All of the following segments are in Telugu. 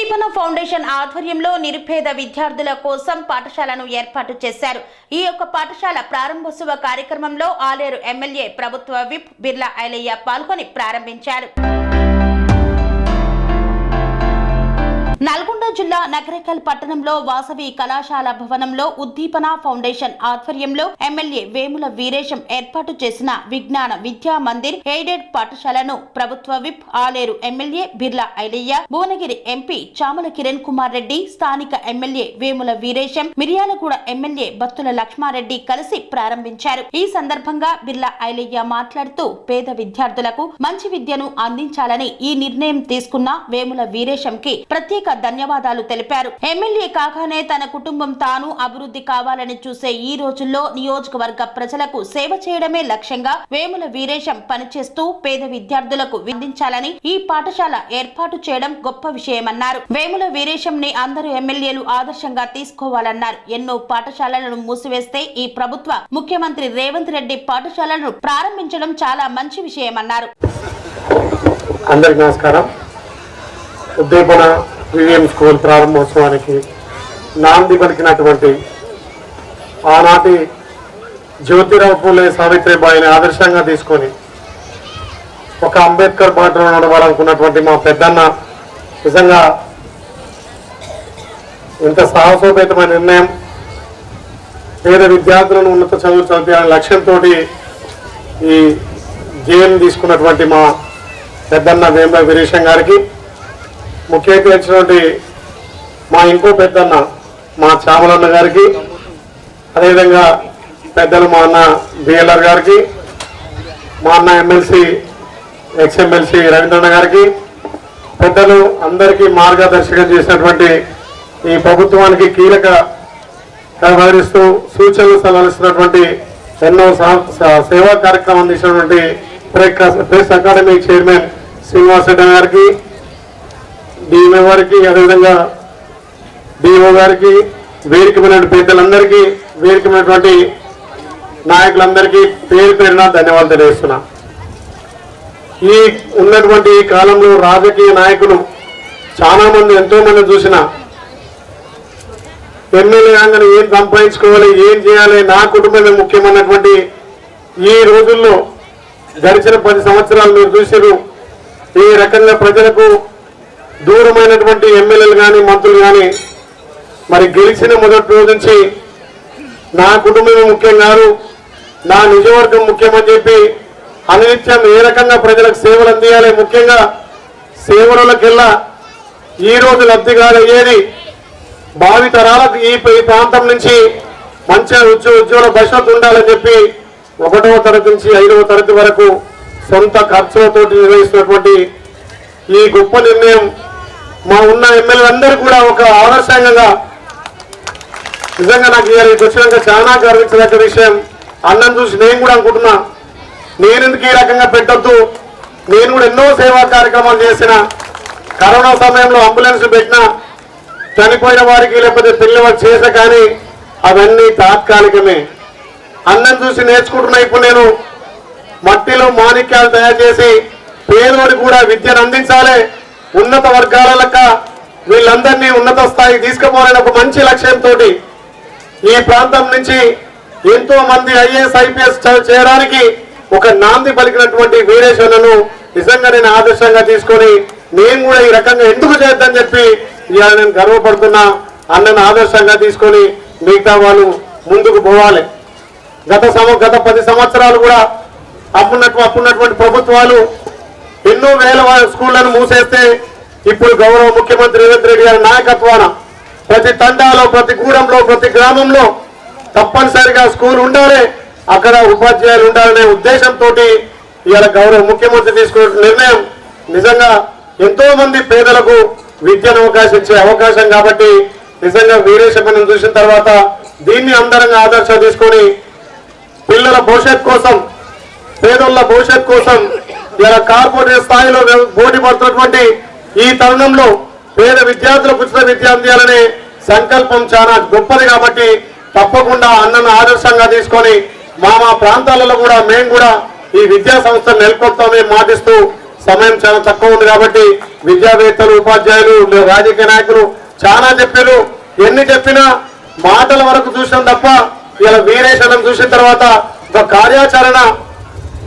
ఉద్దీపన ఫౌండేషన్ ఆధ్వర్యంలో నిరుపేద విద్యార్థుల కోసం పాఠశాలను ఏర్పాటు చేశారు. ఈ యొక్క పాఠశాల ప్రారంభోత్సవ కార్యక్రమంలో ఆలేరు ఎమ్మెల్యే ప్రభుత్వ విప్ బిర్లా ఐలయ్య పాల్గొని ప్రారంభించారు. నల్గొండ జిల్లా నగరేకల్ పట్టణంలో వాసవి కళాశాల భవనంలో ఉద్దీపన ఫౌండేషన్ ఆధ్వర్యంలో ఎమ్మెల్యే వేముల వీరేశం ఏర్పాటు చేసిన విజ్ఞాన విద్యా మందిర్ ఎయిడెడ్ పాఠశాలను ప్రభుత్వ whip Aleru MLA Birla Ilaiah Bhuvanagiri MP Chamala Kiran Kumar Reddy స్థానిక ఎమ్మెల్యే వేముల వీరేశం మిర్యాలగూడ ఎమ్మెల్యే బత్తుల లక్ష్మారెడ్డి కలిసి ప్రారంభించారు. ఈ సందర్భంగా బిర్లా ఐలయ్య మాట్లాడుతూ పేద విద్యార్థులకు మంచి విద్యను అందించాలని ఈ నిర్ణయం తీసుకున్న వేముల వీరేశంకి ప్రత్యేక ధన్యవాదాలు తెలిపారు. ఎమ్మెల్యే కాగానే తన కుటుంబం తాను అభివృద్ధి కావాలని చూసే ఈ రోజుల్లో నియోజకవర్గ ప్రజలకు సేవ చేయడమే లక్ష్యంగా వేముల వీరేశం పనిచేస్తూ పేద విద్యార్థులకు విధించాలని ఈ పాఠశాల ఏర్పాటు చేయడం గొప్ప విషయమన్నారు. వేముల వీరేశం ని అందరూ ఎమ్మెల్యేలు ఆదర్శంగా తీసుకోవాలన్నారు. ఎన్నో పాఠశాలలను మూసివేస్తే ఈ ప్రభుత్వ ముఖ్యమంత్రి రేవంత్ రెడ్డి పాఠశాలను ప్రారంభించడం చాలా మంచి విషయమన్నారు. అందరికి నమస్కారం. ఉద్దీపన ప్రీవియం స్కూల్ ప్రారంభోత్సవానికి నాంది పలికినటువంటి ఆనాటి జ్యోతిరావు పూలే సావిత్రిబాయిని ఆదర్శంగా తీసుకొని ఒక అంబేద్కర్ బాటలో నడవాలనుకున్నటువంటి మా పెద్దన్న నిజంగా ఇంత సాహసోపేతమైన నిర్ణయం పేద విద్యార్థులను ఉన్నత చదువు చదివాలనే లక్ష్యంతో ఈ జేఎం తీసుకున్నటువంటి మా పెద్దన్న వేంబ వీరేశం గారికి ముఖ్య అతిథి మా ఇంకో పెద్దన్న మా చామలన్న గారికి అదేవిధంగా పెద్దలు మా అన్న బిఎల్ఆర్ గారికి మా అన్న ఎమ్మెల్సీ ఎక్స్ఎమ్మెల్సీ రవీంద్రన్న గారికి పెద్దలు అందరికీ మార్గదర్శకం చేసినటువంటి ఈ ప్రభుత్వానికి కీలక వ్యవహరిస్తూ సూచనలు సలహాలు ఎన్నో సా- సేవా కార్యక్రమం అందించినటువంటి press academy chairman Srinivasa Reddy గారికి డిఎంఏ వారికి అదేవిధంగా డిఓ గారికి వేరికమైన పెద్దలందరికీ వేరికమైనటువంటి నాయకులందరికీ పేరు పేరున ధన్యవాదాలు తెలియజేస్తున్నా. ఈ ఉన్నటువంటి ఈ కాలంలో రాజకీయ నాయకులు చాలామంది ఎంతోమంది చూసిన ఎమ్మెల్యే కాగానే ఏం సంపాదించుకోవాలి ఏం చేయాలి నా కుటుంబమే ముఖ్యమైనటువంటి ఈ రోజుల్లో గడిచిన పది సంవత్సరాలు మీరు చూసారు ఈ రకంగా ప్రజలకు దూరమైనటువంటి ఎమ్మెల్యేలు కానీ మంత్రులు కానీ మరి గెలిచిన మొదటి రోజు నుంచి నా కుటుంబమే ముఖ్యం కాదు నా నిజవర్గం ముఖ్యమని చెప్పి అనిత్యం ఏ రకంగా ప్రజలకు సేవలు అందియాలి? ముఖ్యంగా సేవలకెల్లా ఈ రోజు లబ్ధిగారయ్యేది భావి తరాలకు ఈ ప్రాంతం నుంచి మంచిగా ఉద్యోగ ఉద్యోగ భవిష్యత్తు ఉండాలని చెప్పి ఒకటవ తరగతి నుంచి ఐదవ తరగతి వరకు సొంత ఖర్చులతో నిర్వహిస్తున్నటువంటి ఈ గొప్ప నిర్ణయం మా ఉన్న ఎమ్మెల్యేలందరూ కూడా ఒక ఆదర్శంగా నిజంగా నాకు ఇవాళ ఇక్కడికి వచ్చినాక చాలా గర్వించదగ్గ విషయం. అన్నం చూసి నేను కూడా అనుకుంటున్నా నేను ఎందుకు ఈ రకంగా పెట్టొద్దు? నేను కూడా ఎన్నో సేవా కార్యక్రమాలు చేసిన కరోనా సమయంలో అంబులెన్స్ పెట్టినా చనిపోయిన వారికి లేకపోతే పిల్లవారికి చేసా కానీ అవన్నీ తాత్కాలికమే. అన్నం చూసి నేర్చుకుంటున్నా ఇప్పుడు నేను. మట్టిలో మాణిక్యాలు తయారు చేసి పేదోడి కూడా విద్యను అందించాలి. ఉన్నత వర్గాల లెక్క వీళ్ళందరినీ ఉన్నత స్థాయి తీసుకుపోవాలని ఒక మంచి లక్ష్యంతో ఈ ప్రాంతం నుంచి ఎంతో మంది ఐఏఎస్ ఐపీఎస్ చేయడానికి ఒక నాంది పలికినటువంటి వీరేశ్వరులను నిజంగా నేను ఆదర్శంగా తీసుకొని నేను కూడా ఈ రకంగా ఎందుకు చేద్దని చెప్పి ఇవాళ నేను గర్వపడుతున్నా అన్నను ఆదర్శంగా తీసుకొని మిగతా వాళ్ళు ముందుకు పోవాలి. గత సమ గత పది సంవత్సరాలు కూడా అప్పున్నట్టు అప్పున్నటువంటి ప్రభుత్వాలు ఎన్నో వేల స్కూళ్ళను మూసేస్తే ఇప్పుడు గౌరవ ముఖ్యమంత్రి రేవంత్ రెడ్డి గారి నాయకత్వాన ప్రతి తండాలో ప్రతి గూడెంలో ప్రతి గ్రామంలో తప్పనిసరిగా స్కూల్ ఉండాలి అక్కడ ఉపాధ్యాయులు ఉండాలనే ఉద్దేశంతో ఇవాళ గౌరవ ముఖ్యమంత్రి తీసుకున్న నిర్ణయం నిజంగా ఎంతో మంది పేదలకు విద్యను అవకాశం ఇచ్చే అవకాశం కాబట్టి నిజంగా వీరేశమని చూసిన తర్వాత దీన్ని అందరంగా ఆదర్శ తీసుకొని పిల్లల భవిష్యత్ కోసం పేదోళ్ళ భవిష్యత్ కోసం ఇలా కార్పొరేట్ స్థాయిలో పోటీ పడుతున్నటువంటి ఈ తరుణంలో పేద విద్యార్థులకు ఉచిత విద్య అందియాలనే సంకల్పం చాలా గొప్పది కాబట్టి తప్పకుండా అన్నను ఆదర్శంగా తీసుకొని మా మా ప్రాంతాలలో కూడా మేము కూడా ఈ విద్యా సంస్థను నెలకొల్పుతామని మాటిస్తూ సమయం చాలా తక్కువ ఉంది కాబట్టి విద్యావేత్తలు ఉపాధ్యాయులు రాజకీయ నాయకులు చాలా చెప్పారు ఎన్ని చెప్పినా మాటల వరకు చూసాం తప్ప ఇలా వీరేశనం చూసిన తర్వాత ఒక కార్యాచరణ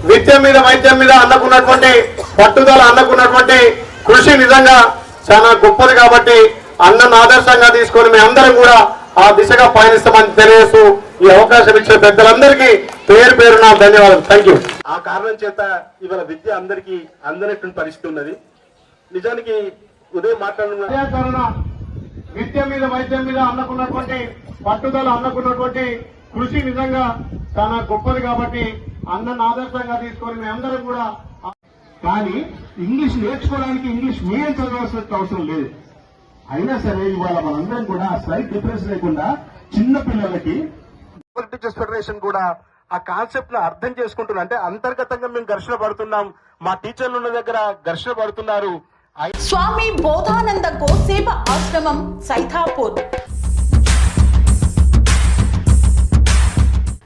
విద్య మీద వైద్యం మీద అన్నకున్నటువంటి పట్టుదల అన్నకున్నటువంటి కృషి నిజంగా చాలా గొప్పది కాబట్టి అన్నను ఆదర్శంగా తీసుకొని మీ అందరం కూడా ఆ దిశగా పయనిస్తామని తెలియజేస్తూ ఈ అవకాశం ఇచ్చిన పెద్దలందరికీ పేరు పేరు నా ధన్యవాదాలు. థ్యాంక్ యూ ఆ కారణం చేత ఇవాళ విద్య అందరికీ అందనటువంటి పరిస్థితి ఉన్నది నిజానికి ఉదయం మాట్లాడిన కార్యాచరణ విద్య మీద వైద్యం మీద అన్నకున్నటువంటి పట్టుదల అన్నకున్నటువంటి కృషి నిజంగా చాలా గొప్పది కాబట్టి అన్నను ఆదర్శంగా తీసుకొని మీ అందరం కూడా కానీ ఇంగ్లీష్ నేర్చుకోవడానికి ఇంగ్లీష్ మీడియం చదవాల్సిన అవసరం లేదు. అయినా సరే ఇవాళ మనందరం కూడా స్లైట్ డిఫరెన్స్ లేకుండా చిన్న పిల్లలకి టీచర్స్ ఫెడరేషన్ కూడా ఆ కాన్సెప్ట్ను అర్థం చేసుకుంటున్నారు అంటే అంతర్గతంగా మేము ఘర్షణ పడుతున్నాం. మా టీచర్లు ఉన్న దగ్గర ఘర్షణ పడుతున్నారు. స్వామి బోధానంద గోసేవ ఆశ్రమం సైథాపూర్